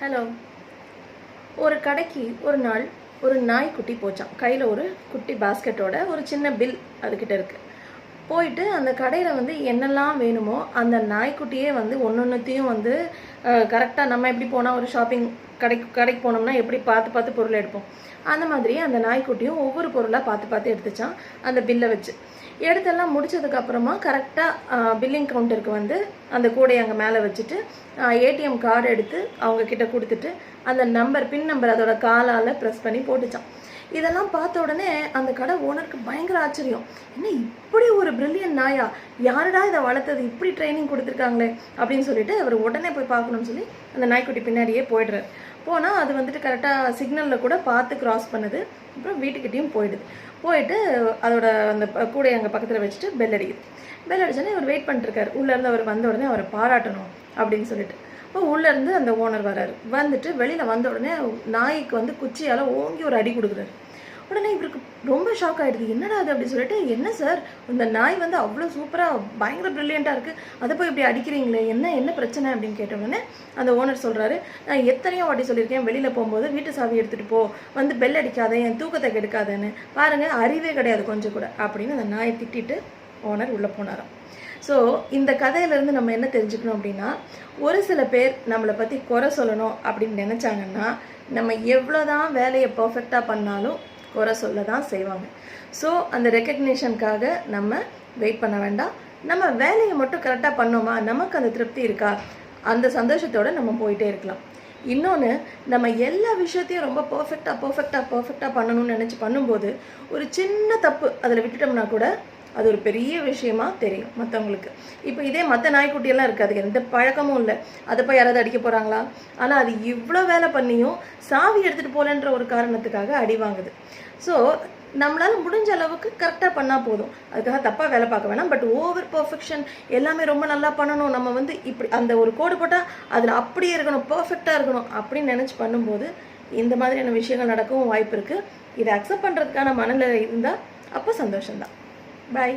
Hello. ஒரு கடைக்கு ஒரு நாள் ஒரு நாய்க்குட்டி போச்சான் கையில் ஒரு குட்டி பாஸ்கெட்டோட ஒரு சின்ன பில் அதுக்கிட்ட இருக்குது போயிட்டு அந்த கடையில் வந்து என்னெல்லாம் வேணுமோ அந்த நாய்க்குட்டியே வந்து ஒன்னொன்னுத்தையும் வந்து கரெக்டாக நம்ம எப்படி போனால் ஒரு ஷாப்பிங் கடைக்கு கடைக்கு போனோம்னா எப்படி பார்த்து பார்த்து பொருள் எடுப்போம்? அந்த மாதிரி அந்த நாய்க்குட்டியும் ஒவ்வொரு பொருளாக பார்த்து பார்த்து எடுத்துச்சான் அந்த பில்லை வச்சு. எடுத்தெல்லாம் முடிச்சதுக்கப்புறமா கரெக்டாக பில்லிங் கவுண்டருக்கு வந்து அந்த கூடையை அங்கே மேலே வச்சுட்டு ஏடிஎம் கார்டு எடுத்து அவங்கக்கிட்ட கொடுத்துட்டு அந்த நம்பர் பின் நம்பர் அதோட காலால் ப்ரெஸ் பண்ணி போட்டுச்சான் இதெல்லாம் பார்த்த உடனே அந்த கடை ஓனருக்கு பயங்கர ஆச்சரியம். என்ன இப்படி ஒரு பிரில்லியன் நாயா? யாருடா இதை வளர்த்தது? இப்படி ட்ரைனிங் கொடுத்துருக்காங்களே? அப்படின்னு சொல்லிட்டு அவர் உடனே போய் பார்க்கணும்னு சொல்லி அந்த நாய்க்குட்டி பின்னாடியே போயிடுறாரு. போனால் அது வந்துட்டு கரெக்டாக சிக்னலில் கூட பார்த்து கிராஸ் பண்ணுது. அப்புறம் வீட்டுக்கிட்டேயும் போயிடுது. போயிட்டு அதோட அந்த கூடையை அங்கே பக்கத்தில் வச்சுட்டு பெல் அடிக்குது. பெல் அடிச்சோடனே இவர் வெயிட் பண்ணிட்டுருக்காரு உள்ளேருந்து அவர் வந்த உடனே அவரை பாராட்டணும் அப்படின்னு சொல்லிட்டு. இப்போ உள்ளேருந்து அந்த ஓனர் வராரு. வந்துட்டு வெளியில் வந்த உடனே நாய்க்கு வந்து குச்சியால் ஓங்கி ஒரு அடி கொடுக்குறாரு. உடனே இவருக்கு ரொம்ப ஷாக் ஆயிடுது. என்னடா அது அப்படின்னு சொல்லிட்டு என்ன சார் இந்த நாய் வந்து அவ்வளோ சூப்பராக பயங்கர ப்ரில்லியண்ட்டாக இருக்குது அதை போய் இப்படி அடிக்கிறீங்களே? என்ன என்ன பிரச்சனை? அப்படின்னு கேட்ட உடனே அந்த ஓனர் சொல்கிறாரு நான் எத்தனையோ வாட்டி சொல்லியிருக்கேன். வெளியில் போகும்போது வீட்டு சாவி எடுத்துகிட்டு போ. வந்து பெல் அடிக்காத என் தூக்கத்தை கெடுக்காதேன்னு. பாருங்க அறிவே கிடையாது கொஞ்சம் கூட. அப்படின்னு அந்த நாயை திட்டிட்டு ஓனர் உள்ளே போனாராம். ஸோ இந்த கதையிலேருந்து நம்ம என்ன தெரிஞ்சுக்கணும் அப்படின்னா ஒரு சில பேர் நம்மளை பற்றி குறை சொல்லணும் அப்படின்னு நினச்சாங்கன்னா நம்ம எவ்வளோதான் வேலையை பர்ஃபெக்டாக பண்ணாலும் குறை சொல்ல தான் செய்வாங்க. ஸோ அந்த ரெக்கக்னேஷனுக்காக நம்ம வெயிட் பண்ண வேண்டாம். நம்ம வேலையை மட்டும் கரெக்டாக பண்ணோமா? நமக்கு அந்த திருப்தி இருக்கா? அந்த சந்தோஷத்தோட நம்ம போயிட்டே இருக்கலாம். இன்னொன்று நம்ம எல்லா விஷயத்தையும் ரொம்ப பர்ஃபெக்டாக பர்ஃபெக்டாக பர்ஃபெக்டாக பண்ணணும்னு நினச்சி பண்ணும்போது ஒரு சின்ன தப்பு அதில் விட்டுட்டோம்னா கூட அது ஒரு பெரிய விஷயமா தெரியும் மற்றவங்களுக்கு இப்போ இதே மற்ற நாய்க்குட்டியெல்லாம் இருக்காது. எந்த பழக்கமும் இல்லை. அதை போய் யாராவது அடிக்க போகிறாங்களா ஆனால் அது இவ்வளோ வேலை பண்ணியும் சாவி எடுத்துகிட்டு போகலன்ற ஒரு காரணத்துக்காக அடி வாங்குது. ஸோ நம்மளால் முடிஞ்ச அளவுக்கு கரெக்டாக பண்ணால் போதும். அதுக்காக தப்பாக வேலை பார்க்க வேணாம். பட் ஓவர் பர்ஃபெக்ஷன் எல்லாமே ரொம்ப நல்லா பண்ணணும். நம்ம வந்து இப்படி அந்த ஒரு கோடு போட்டால் அதில் அப்படியே இருக்கணும். பர்ஃபெக்டாக இருக்கணும். அப்படின்னு நினச்சி பண்ணும்போது இந்த மாதிரியான விஷயங்கள் நடக்கவும் வாய்ப்பு இருக்குது இதை அக்செப்ட் பண்ணுறதுக்கான மனநிலை இருந்தால் அப்போ சந்தோஷம்தான். பாய்